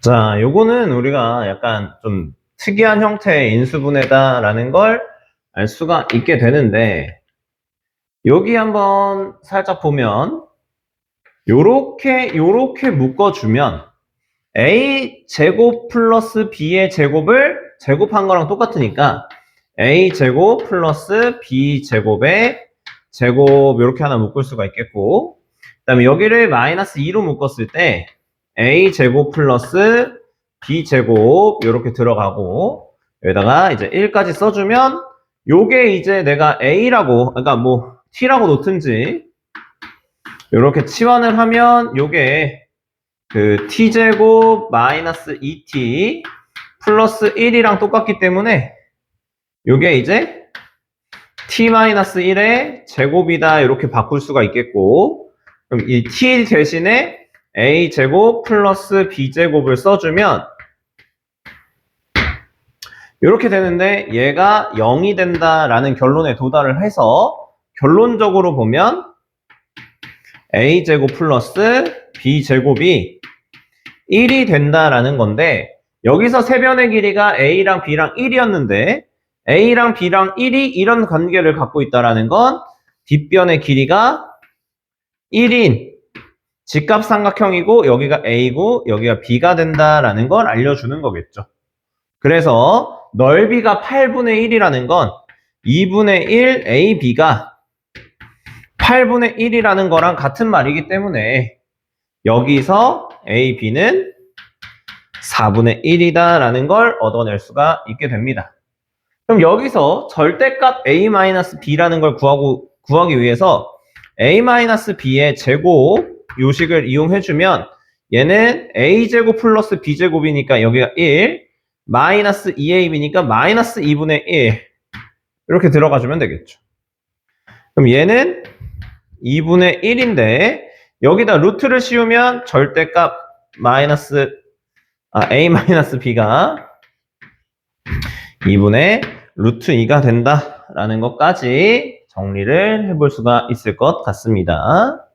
자, 요거는 우리가 약간 좀 특이한 형태의 인수분해다라는 걸 알 수가 있게 되는데, 여기 한번 살짝 보면, 요렇게, 요렇게 묶어주면, a 제곱 플러스 b의 제곱을 제곱한 거랑 똑같으니까, a 제곱 플러스 b 제곱의 제곱, 요렇게 하나 묶을 수가 있겠고, 그 다음에 여기를 마이너스 2로 묶었을 때, a 제곱 플러스 b 제곱 이렇게 들어가고 여기다가 이제 1까지 써주면 요게 이제 내가 a라고 그러니까 뭐 t라고 놓든지 이렇게 치환을 하면 요게 그 t 제곱 마이너스 2t 플러스 1이랑 똑같기 때문에 요게 이제 t 마이너스 1의 제곱이다 이렇게 바꿀 수가 있겠고. 그럼 이 t 대신에 a 제곱 플러스 b 제곱을 써주면 이렇게 되는데 얘가 0이 된다라는 결론에 도달을 해서 결론적으로 보면 a 제곱 플러스 b 제곱이 1이 된다라는 건데 여기서 세변의 길이가 a랑 b랑 1이었는데 a랑 b랑 1이 이런 관계를 갖고 있다라는 건 뒷변의 길이가 1인 직각 삼각형이고 여기가 A고 여기가 B가 된다라는 걸 알려주는 거겠죠. 그래서 넓이가 8분의 1이라는 건 2분의 1 AB가 8분의 1이라는 거랑 같은 말이기 때문에 여기서 AB는 4분의 1이다라는 걸 얻어낼 수가 있게 됩니다. 그럼 여기서 절대값 A-B라는 걸 구하고, 구하기 위해서 A-B의 제곱 요식을 이용해주면 얘는 a제곱 플러스 b제곱이니까 여기가 1 마이너스 2ab니까 마이너스 2분의 1 이렇게 들어가주면 되겠죠. 그럼 얘는 2분의 1인데 여기다 루트를 씌우면 절대값 마이너스 아, a 마이너스 b가 2분의 루트 2가 된다라는 것까지 정리를 해볼 수가 있을 것 같습니다.